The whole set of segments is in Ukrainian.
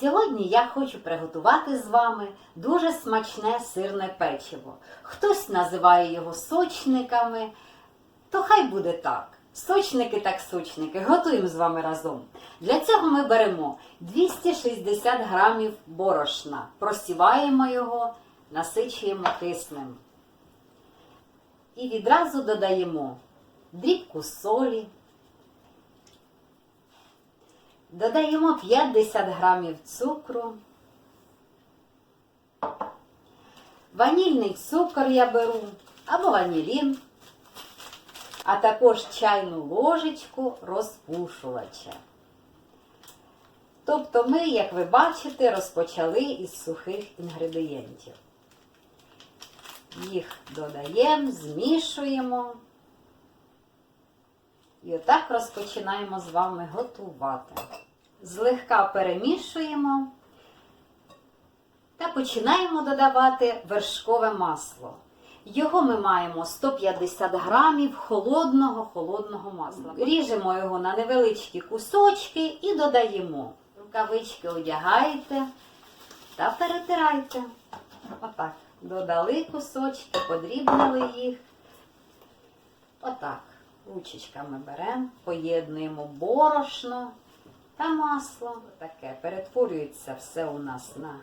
Сьогодні я хочу приготувати з вами дуже смачне сирне печиво. Хтось називає його сочниками, то хай буде так. Сочники так сочники. Готуємо з вами разом. Для цього ми беремо 260 грамів борошна, просіваємо його, насичуємо киснем. І відразу додаємо дрібку солі, додаємо 50 грамів цукру, ванільний цукор я беру або ванілін, а також чайну ложечку розпушувача. Тобто ми, як ви бачите, розпочали із сухих інгредієнтів. Їх додаємо, змішуємо. І отак розпочинаємо з вами готувати. Злегка перемішуємо та починаємо додавати вершкове масло. Його ми маємо 150 грамів холодного холодного масла. Ріжемо його на невеличкі кусочки і додаємо. Рукавички одягайте та перетирайте. Отак. Додали кусочки, подрібнили їх. Отак. Ручечками беремо, поєднуємо борошно та масло. Таке перетворюється все у нас на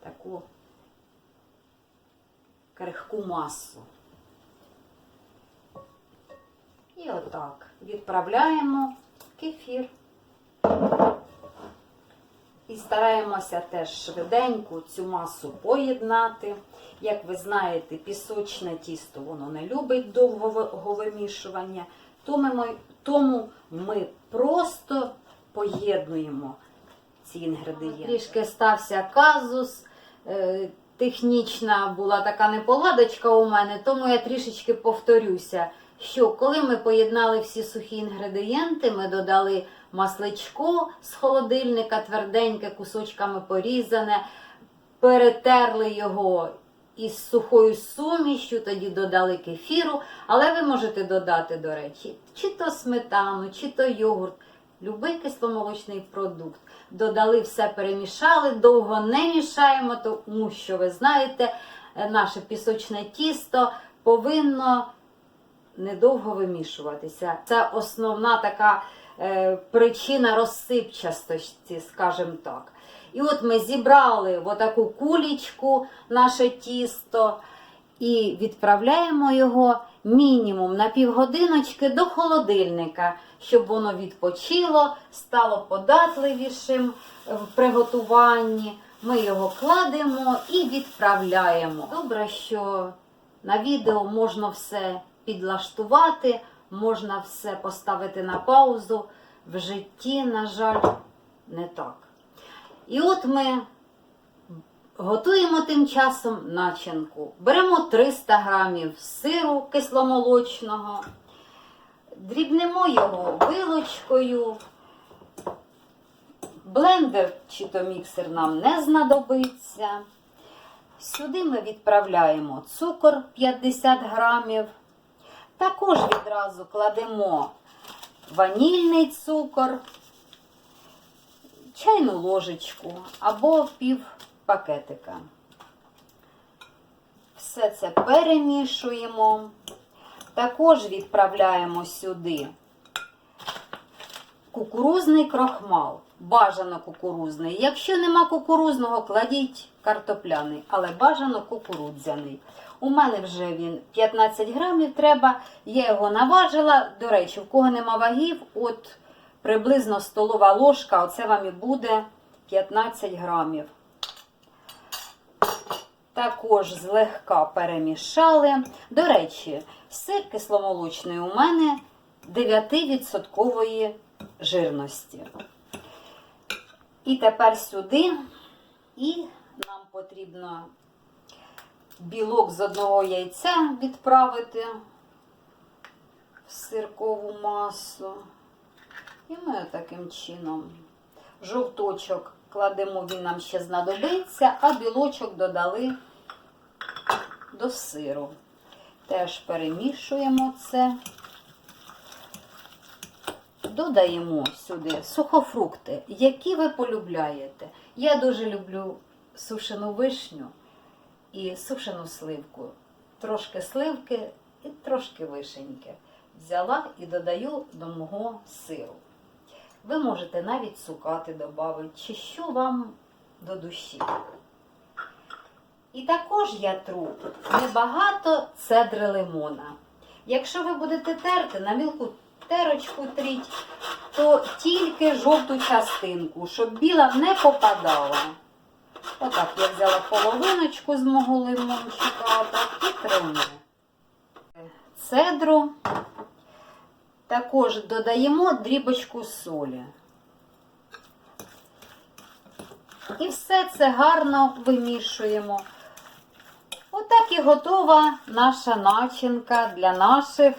таку крихку масу. І отак відправляємо кефір. І стараємося теж швиденько цю масу поєднати. Як ви знаєте, пісочне тісто воно не любить довгого вимішування, тому ми просто поєднуємо ці інгредієнти. Трішки стався казус. е, Технічна була така неполадочка у мене, тому я трішечки повторюся, що коли ми поєднали всі сухі інгредієнти, ми додали масличко з холодильника, тверденьке, кусочками порізане, перетерли його із сухою сумішю, тоді додали кефіру, але ви можете додати, до речі, чи то сметану, чи то йогурт, любий кисломолочний продукт. Додали все, перемішали, довго не мішаємо, тому що ви знаєте, е, наше пісочне тісто повинно недовго вимішуватися. Це основна така е, причина розсипчастості, скажімо так. І от ми зібрали в отаку кулічку наше тісто і відправляємо його мінімум на півгодиночки до холодильника, щоб воно відпочило, стало податливішим в приготуванні. Ми його кладемо і відправляємо. Добре, що на відео можна все підлаштувати, можна все поставити на паузу. В житті, на жаль, не так. І от ми готуємо тим часом начинку. Беремо 300 грамів сиру кисломолочного, дрібнемо його вилочкою. Блендер чи то міксер нам не знадобиться. Сюди ми відправляємо цукор 50 грамів. Також відразу кладемо ванільний цукор, чайну ложечку або пів пакетика. Все це перемішуємо. Також відправляємо сюди кукурузний крохмал. Бажано кукурузний. Якщо нема кукурузного, кладіть картопляний, але бажано кукурудзяний. У мене вже він 15 грамів треба. Я його наважила. До речі, в кого нема вагів, от приблизно столова ложка, оце вам і буде 15 грамів. Також злегка перемішали. До речі, сир кисломолочний у мене 9% жирності. І тепер сюди, і нам потрібно білок з одного яйця відправити в сиркову масу. І ми таким чином жовточок кладемо, він нам ще знадобиться, а білочок додали до сиру. Теж перемішуємо це. додаємо сюди сухофрукти, які ви полюбляєте. Я дуже люблю сушену вишню і сушену сливку. Трошки сливки і трошки вишеньки. Взяла і додаю до мого сиру. Ви можете навіть цукати додати, чи що вам до душі. І також я тру небагато цедри лимона. Якщо ви будете терти на мілку терочку тріть, то тільки жовту частинку, щоб біла не попадала. Отак я взяла половиночку з мого лимончика, отак і тримо. Цедру. Також додаємо дрібочку солі. І все це гарно вимішуємо. Отак і готова наша начинка для наших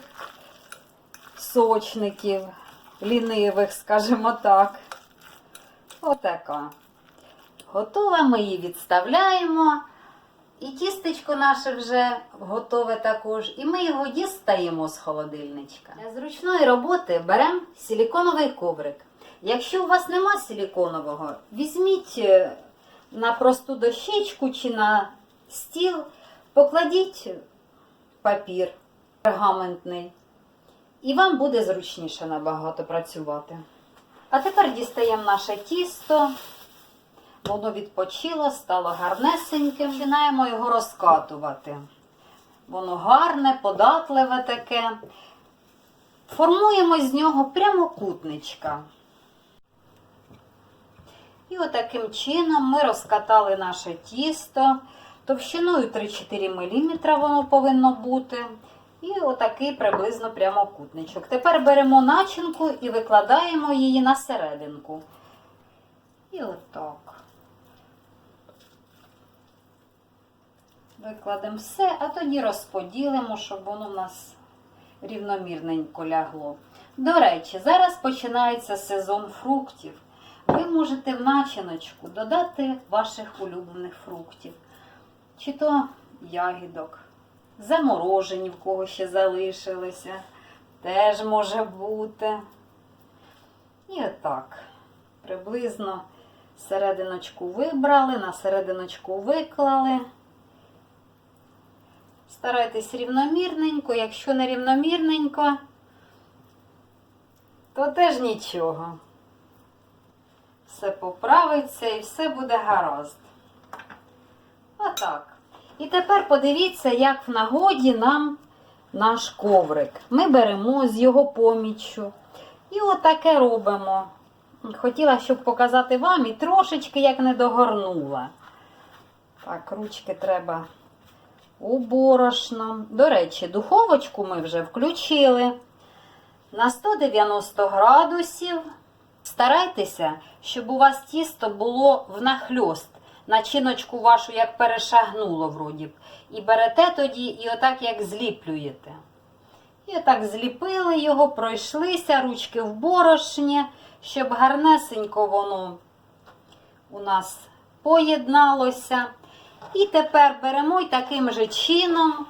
сочників, лінивих, скажімо так. Отака. Готова, ми її відставляємо. І тістечко наше вже готове також. І ми його дістаємо з холодильничка. Для зручної роботи беремо силіконовий коврик. Якщо у вас нема силіконового, візьміть е, на просту дощечку чи на стіл, покладіть папір пергаментний. І вам буде зручніше набагато працювати. А тепер дістаємо наше тісто. Воно відпочило, стало гарнесеньким. Починаємо його розкатувати. Воно гарне, податливе таке. Формуємо з нього прямокутничка. І отаким чином ми розкатали наше тісто. Товщиною 3-4 мм воно повинно бути. І отакий приблизно прямокутничок. Тепер беремо начинку і викладаємо її на серединку. І отак. Викладемо все, а тоді розподілимо, щоб воно в нас рівномірненько лягло. До речі, зараз починається сезон фруктів. Ви можете в начиночку додати ваших улюблених фруктів, чи то ягідок, заморожені, в кого ще залишилися, теж може бути. І отак, приблизно серединочку вибрали, на серединочку виклали. Старайтесь рівномірненько, якщо не рівномірненько, то теж нічого. Все поправиться і все буде гаразд. Отак. І тепер подивіться, як в нагоді нам наш коврик. Ми беремо з його поміччю. І отаке робимо. Хотіла, щоб показати вам і трошечки як не догорнула. Так, ручки треба у борошно. До речі, духовочку ми вже включили на 190 градусів. Старайтеся, щоб у вас тісто було внахльост, начиночку вашу як перешагнуло вроді б. І берете тоді і отак як зліплюєте. І отак зліпили його, пройшлися, ручки в борошні, щоб гарнесенько воно у нас поєдналося. І тепер беремо і таким же чином,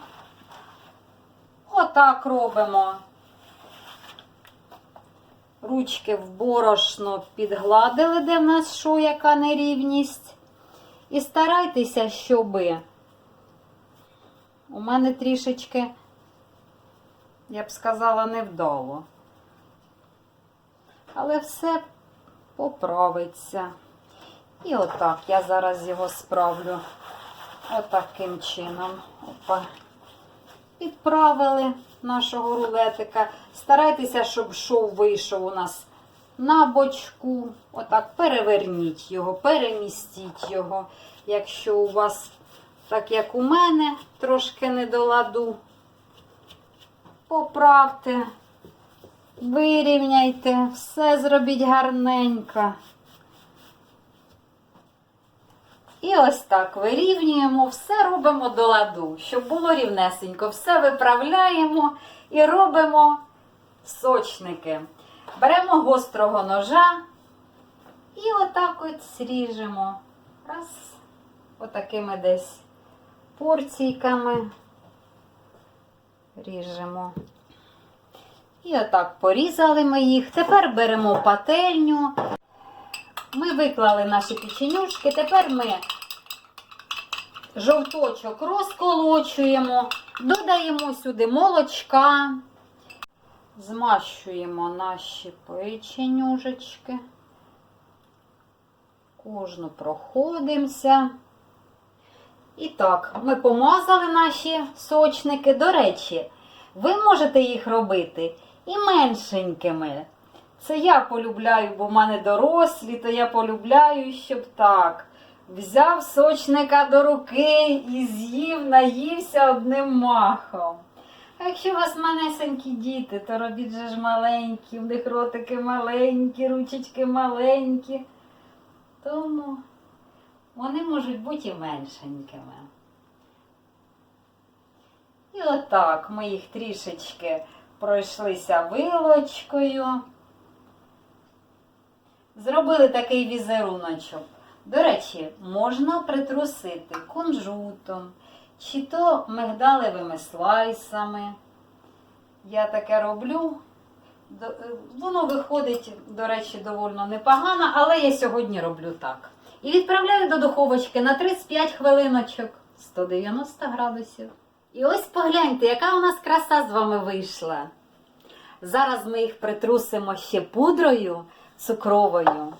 отак робимо. Ручки в борошно підгладили, де в нас що, яка нерівність. І старайтеся, щоби у мене трішечки, я б сказала, невдало. Але все поправиться. І отак я зараз його справлю. Отаким чином. Опа. Підправили нашого рулетика. Старайтеся, щоб шов вийшов у нас на бочку. Отак переверніть його, перемістіть його. Якщо у вас, так як у мене, трошки не до ладу, поправте, вирівняйте, все зробіть гарненько. І ось так вирівнюємо, все робимо до ладу, щоб було рівнесенько. Все виправляємо і робимо сочники. Беремо гострого ножа і отак от сріжемо. Раз, отакими десь порційками ріжемо. І отак порізали ми їх. Тепер беремо пательню. Ми виклали наші печенюшки. Тепер ми жовточок розколочуємо, додаємо сюди молочка, змащуємо наші печенюжечки. Кожну проходимося. І так, ми помазали наші сочники. До речі, ви можете їх робити і меншенькими. Це я полюбляю, бо в мене дорослі, то я полюбляю, щоб так. Взяв сочника до руки і з'їв, наївся одним махом. А якщо у вас манесенькі діти, то робіть же ж маленькі, в них ротики маленькі, ручечки маленькі. Тому вони можуть бути і меншенькими. І отак ми їх трішечки пройшлися вилочкою. Зробили такий візеруночок. До речі, можна притрусити кунжутом, чи то мигдалевими слайсами. Я таке роблю. Е, Воно виходить, до речі, доволі непогано, але я сьогодні роблю так. І відправляю до духовочки на 35 хвилиночок 190 градусів. І ось погляньте, яка у нас краса з вами вийшла. Зараз ми їх притрусимо ще пудрою цукровою,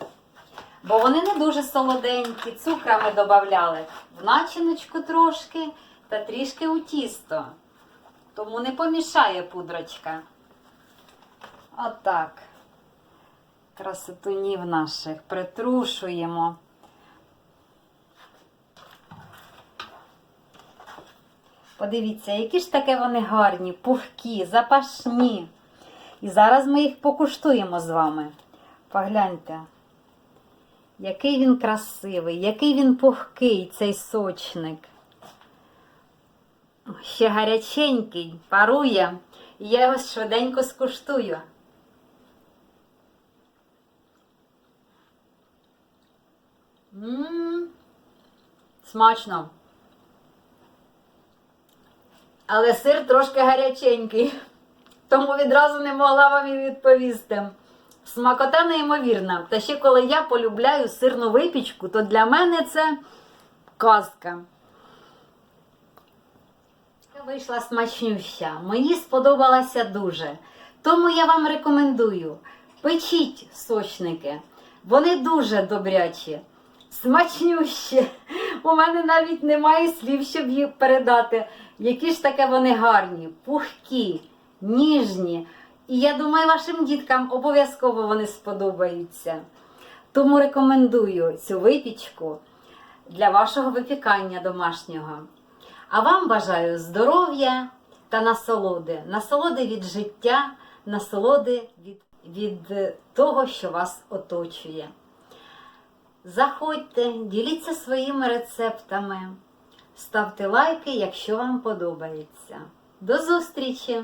бо вони не дуже солоденькі. Цукра ми додавали в начиночку трошки та трішки у тісто. Тому не помішає пудрочка. Отак. Красотунів наших притрушуємо. Подивіться, які ж таке вони гарні, пухкі, запашні. І зараз ми їх покуштуємо з вами. Погляньте, який він красивий, який він пухкий, цей сочник. Ще гаряченький, парує. І я його швиденько скуштую. Мм, смачно. Але сир трошки гаряченький, тому відразу не могла вам і відповісти. Смакота неймовірна. Та ще коли я полюбляю сирну випічку, то для мене це казка. Вийшла смачнюща. Мені сподобалася дуже. Тому я вам рекомендую. Печіть сочники. Вони дуже добрячі, смачнющі. У мене навіть немає слів, щоб їх передати. Які ж таке вони гарні, пухкі, ніжні. І я думаю, вашим діткам обов'язково вони сподобаються. Тому рекомендую цю випічку для вашого випікання домашнього. А вам бажаю здоров'я та насолоди, насолоди від життя, насолоди від, від того, що вас оточує. Заходьте, діліться своїми рецептами, ставте лайки, якщо вам подобається. До зустрічі!